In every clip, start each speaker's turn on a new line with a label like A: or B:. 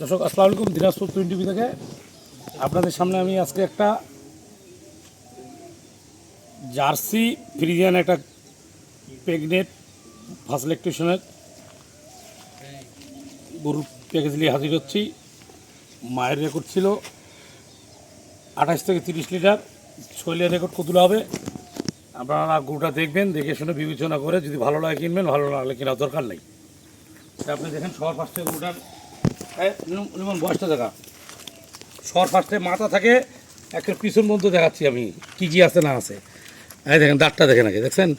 A: দর্শক, আসসালামু আলাইকুম। দিনাজপুর টুইন টিভি থেকে আপনাদের সামনে আমি আজকে একটা জার্সি ফ্রিজিয়ান, একটা প্রেগনেট ফার্স্ট গরুর প্যাকেজ নিয়ে হাজির হচ্ছি। মায়ের রেকর্ড ছিল আঠাশ থেকে তিরিশ লিটার। শৈলের রেকর্ড কতগুলো হবে? আপনারা গরুটা দেখবেন, দেখে শুনে বিবেচনা করে যদি ভালো লাগে কিনবেন, ভালো লাগলে কেনার দরকার নেই। আপনি দেখেন সবার ফার্স্টে গরুটার নিমন, বয়সটা দেখা। সবার ফার্স্টে মাথা থাকে একটা পিছন মধ্যে দেখাচ্ছি আমি, কি কি আছে না আছে। এই দেখেন, দাঁতটা দেখেন আগে, দেখছেন?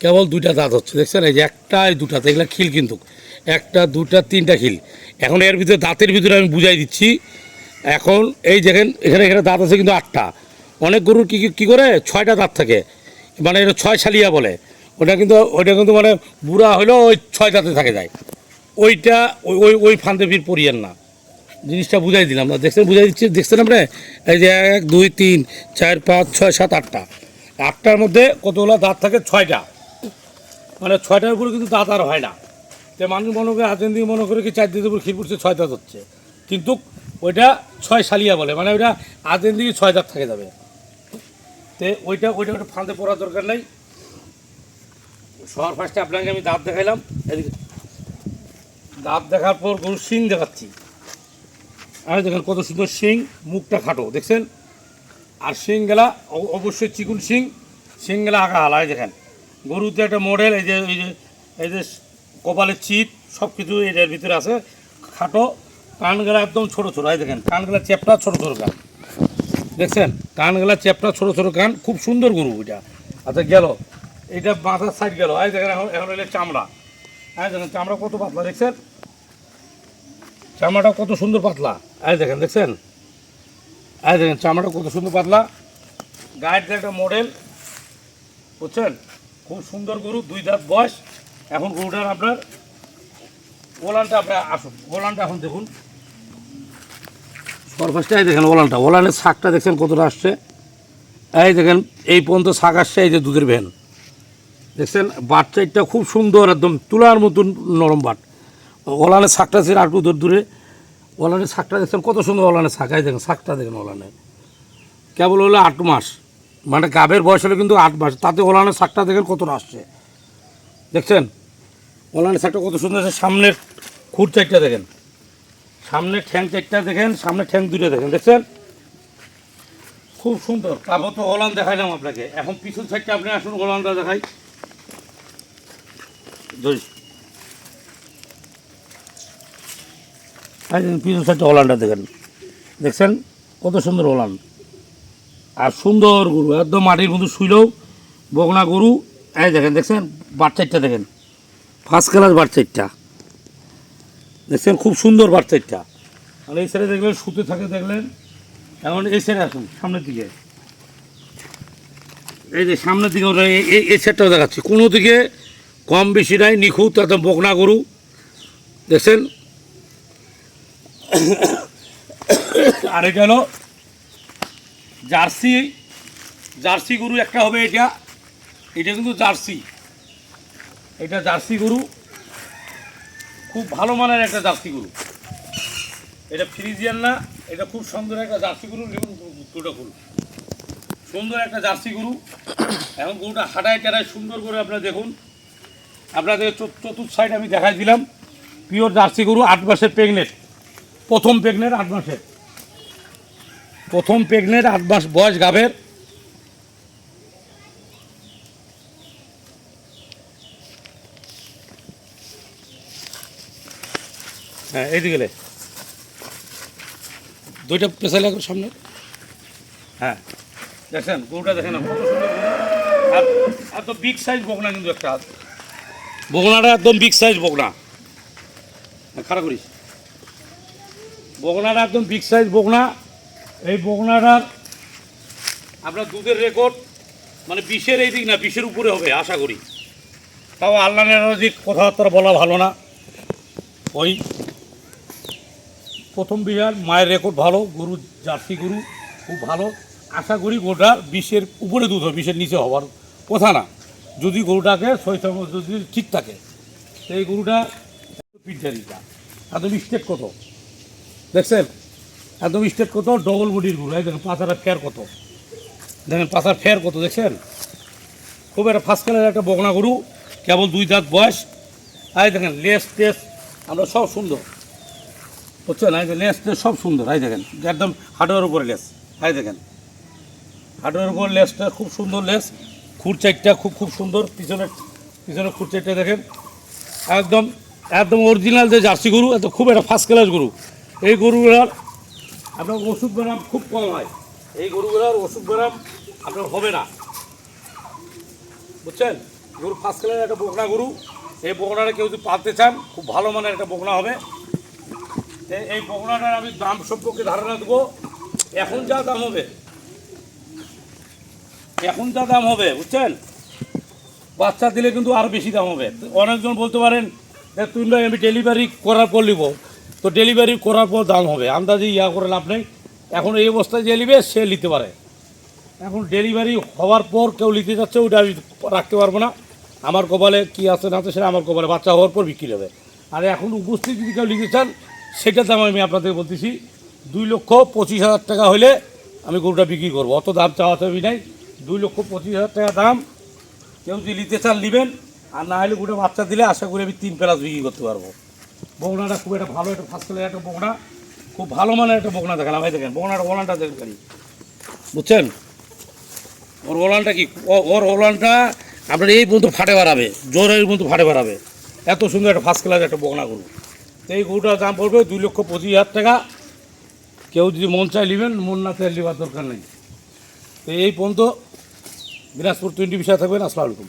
A: কেবল দুইটা দাঁত হচ্ছে, দেখছেন? এই যে একটা দুটা এগুলো খিল কিন্তু। একটা, দুটা, তিনটা খিল। এখন এর ভিতরে, দাঁতের ভিতরে আমি বুঝাই দিচ্ছি। এখন এই দেখেন, এখানে এখানে দাঁত আছে কিন্তু আটটা। অনেক গরুর কী কী করে? ছয়টা দাঁত থাকে। মানে এটা ছয় ছালিয়া বলে। ওটা কিন্তু ওইটা কিন্তু মানে বুড়া হলেও ওই ছয় দাঁতে থাকে যায়। ওইটা ওই ওই ফান্দে ফির পড়িয়েন না। জিনিসটা বুঝাই দিলাম না। দেখছেন, বুঝাই দিচ্ছি দেখছেন আপনি? এই যে এক, দুই, তিন, চার, পাঁচ, ছয়, সাত, আটটা। আটটার মধ্যে কতগুলো দাঁত থাকে? ছয়টা। মানে ছয়টার উপরে কিন্তু দাঁত আর হয় না। তো মানুষ মনে করে আজেন দিকে মনে করে কি চার দিনের উপর ক্ষীর পড়ছে, ছয় দাঁত হচ্ছে। কিন্তু ওইটা ছয় সালিয়া বলে। মানে ওইটা আজেন দিকে ছয় দাঁত থাকে যাবে। তো ওইটা ওইটা ওটা ফাঁদে পড়ার দরকার নেই। সবার ফার্স্টে আপনাকে আমি দাঁত দেখাইলাম। এদিকে দাঁত দেখার পর গরুর শিং দেখাচ্ছি। আর দেখেন কত সুন্দর শিং, মুখটা খাটো, দেখছেন? আর শিং গেলা অবশ্যই চিকুন শিং শিং গেলা আঁকা হালা, এই দেখেন। গরুতে একটা মডেল এই যে এই যে এই যে কপালের চিপ সব কিছু এটার ভিতরে আছে, খাটো কানগুলা একদম ছোটো ছোটো, এই দেখেন কানগুলা চেপটা ছোটো ছোটো কান। দেখছেন? কানগুলা চেপটা ছোটো ছোটো কান, খুব সুন্দর গরু এটা। আচ্ছা গেল। এটা মাথার সাইড গেল, এই দেখেন এখন এখন চামড়া। হ্যাঁ দেখেন, চামড়া কত পাতলা, দেখছেন? চামড়াটা কত সুন্দর পাতলা। এই দেখেন, দেখছেন? এই দেখেন, চামড়াটা কত সুন্দর পাতলা। গায়ের একটা মডেল বুঝছেন? খুব সুন্দর গরু, দুই দাঁত বয়স। এখন গরুটার আপনার, ওলানটা আপনার আসুন, ওলানটা এখন দেখুন। সরফাসটা এই দেখেন ওলানটা। ওলানের শাকটা দেখছেন কতটা আসছে? এই দেখেন, এই পর্যন্ত শাক আসছে, এই যে দুধের ভ্যান। দেখছেন? বাট খুব সুন্দর, একদম তুলার মতন নরম বাট ওলানের শাকটা ছিল একটু দূর দূরে। ওলানের শাকটা দেখছেন, কত সুন্দর ওলানের শাক। এই দেখেন, শাকটা দেখেন ওলানের। কেবল হলো আট মাস। মানে গাভের বয়স হলো কিন্তু আট মাস। তাতে ওলানের শাকটা দেখেন কতটা আসছে। দেখছেন? ওলানের শাকটা কত সুন্দর আছে সামনের খুর চারটা দেখেন। সামনের ঠ্যাং চারটা দেখেন, সামনের ঠ্যাং দুটো দেখেন। দেখছেন? খুব সুন্দর। তারপর তো ওলান দেখাইলাম আপনাকে। এখন পিছন সাইডটা আপনি আসুন, ওলানটা দেখাই। ধরিস এই দেখেন পিছন সাইডটা ওলানটা দেখেন। দেখছেন? কত সুন্দর ওলান আর সুন্দর গরু, একদম মাটির মধ্যে শুইলেও বগনা গরু। এই দেখেন, দেখছেন? বাচ্চাইটটা দেখেন। ফার্স্ট ক্লাস বাচ্চাইটটা দেখছেন? খুব সুন্দর বাচ্চাইটটা আর এই সাইডে দেখলেন শুতে থাকে দেখলেন। এখন এই সাইডে আসুন, সামনের দিকে। এই যে সামনের দিকে ওটা এই সাইডটাও দেখাচ্ছি। কোনো দিকে কম বেশি নাই, নিখুঁত একদম বকনা গরু। দেখছেন? আর হলো জার্সি জার্সি গরু একটা হবে এটা। এটা কিন্তু জার্সি। এটা জার্সি গরু। খুব ভালো মানের একটা জার্সি গরু। এটা ফ্রিজিয়ান না, এটা খুব সুন্দর একটা জার্সি গরু এবং দুটো গরু সুন্দর একটা জার্সি গরু। এখন গরুটা হাঁটায় টেরায় সুন্দর করে আপনারা দেখুন। আপনাদের চত- চতুর্থ সাইড আমি দেখাই দিলাম। পিওর জার্সি গরু, আট মাসের প্রেগনেন্ট প্রথম প্রেগনেন্ট আট মাসের। প্রথম প্রেগনেন্ট আট মাস বয়স গাভের। হ্যাঁ এইদিকে গেলে দুইটা পেশা লাগবে সামনে। হ্যাঁ দেখেন গরুটা দেখেন এত বিগ সাইজ বকনা কিন্তু একটা। বকনাটা একদম বিগ সাইজ হ্যাঁ, খারাপ করিস। বকনাটা একদম বিগ সাইজ বকনা এই বকনাটার আপনার দুধের রেকর্ড মানে বিশের এই দিক না বিশের উপরে হবে, আশা করি। তাও আল্লাহ দিক কথাবার্তা বলা ভালো না। ওই প্রথম বিহার, মায়ের রেকর্ড ভালো, গরু, জার্সি গরু, খুব ভালো। আশা করি গরুটা বিশের উপরে দুধ হবে বিশের নিচে হওয়ার কথা না। যদি গরুটাকে শৈশব যদি ঠিক থাকে সেই গরুটা পিঠারিটা একদম স্টেট কত? দেখছেন? একদম স্টেট কত? ডবল বডির গরু এই দেখেন পাতাটা ফেয়ার কত। দেখেন পাতার ফের কত, দেখছেন? খুব একটা ফার্স্ট কালারের একটা বগনা গরু, কেবল দুই দাঁত বয়স। আই দেখেন, লেস টেস, আমরা সব সুন্দর। বুঝছেন? এই লেস টেস সব সুন্দর। আই দেখেন, একদম হার্ডওয়ার উপরে লেস। আই দেখেন হার্ডওয়ার উপর লেসটা খুব সুন্দর লেস। খুর চাইটটা খুব খুব সুন্দর। পিছনের পিছনের খুর চাইটটা দেখেন, একদম একদম অরিজিনাল যে জার্সি গরু, এত খুব একটা ফার্স্ট ক্লাস গরু। এই গরুগুলার আপনার ওষুধ ব্যায়াম খুব কম হয়। এই গরুগুলার ওষুধ ব্যায়াম আপনার হবে না। বুঝছেন? গরু ফার্স্ট ক্লাসের একটা বকনা গরু। এই বকনাটা কেউ যদি পালতে চান, খুব ভালো মানের একটা বকনা হবে। এই বকনাটার আমি দাম সম্পর্কে ধারণা দেবো। এখন যা দাম হবে। এখন যা দাম হবে, বুঝছেন? বাচ্চা দিলে কিন্তু আরও বেশি দাম হবে। অনেকজন বলতে পারেন তুই আমি ডেলিভারি করার পর নিব। তো ডেলিভারি করার পর দাম হবে। আন্দাজে ইয়া করে লাভ নেই। এখন এই অবস্থায় যে নিবে, সে নিতে পারে। এখন ডেলিভারি হওয়ার পর কেউ নিতে যাচ্ছে ওটা আমি রাখতে পারব না। আমার কপালে কি আছে না আছে সেটা আমার কপালে বাচ্চা হওয়ার পর বিক্রি হবে। আর এখন উপস্থিত যদি কেউ নিতে চান, সেটার দাম আমি আপনাদের বলতেছি, দুই লক্ষ পঁচিশ হাজার টাকা হলে আমি গরুটা বিক্রি করব। অত দাম চাওয়া চাবি নাই। দুই লক্ষ পঁচিশ হাজার টাকা দাম কেউ যদি নিতে চান, নেবেন। আর না হলে গোটা বাচ্চা দিলে আশা করি আমি তিন প্লাস বিক্রি করতে পারব। বগনাটা খুব একটা ভালো একটা ফার্স্ট ক্লাসের একটা বগনা। খুব ভালো মানের একটা বগনা দেখালাম ভাই দেখেন বগনাটা ওলানটা দেখেন। বুঝছেন? ওর ওলানটা কি? ওর ওলানটা আপনার এই পর্যন্ত ফাটে বাড়াবে জোরের পর্যন্ত ফাটে বাড়াবে। এত সুন্দর একটা ফার্স্ট ক্লাসের একটা বগনা গরু। তো এই গরুটার দাম পড়বে দুই লক্ষ পঁচিশ হাজার টাকা। কেউ যদি মন চাই নেবেন, মন না চাই নেওয়ার দরকার নেই। তো এই পর্যন্ত দিনাজপুর টোয়েন্টি বিষয় থাকবেন। আসসালামু আলাইকুম।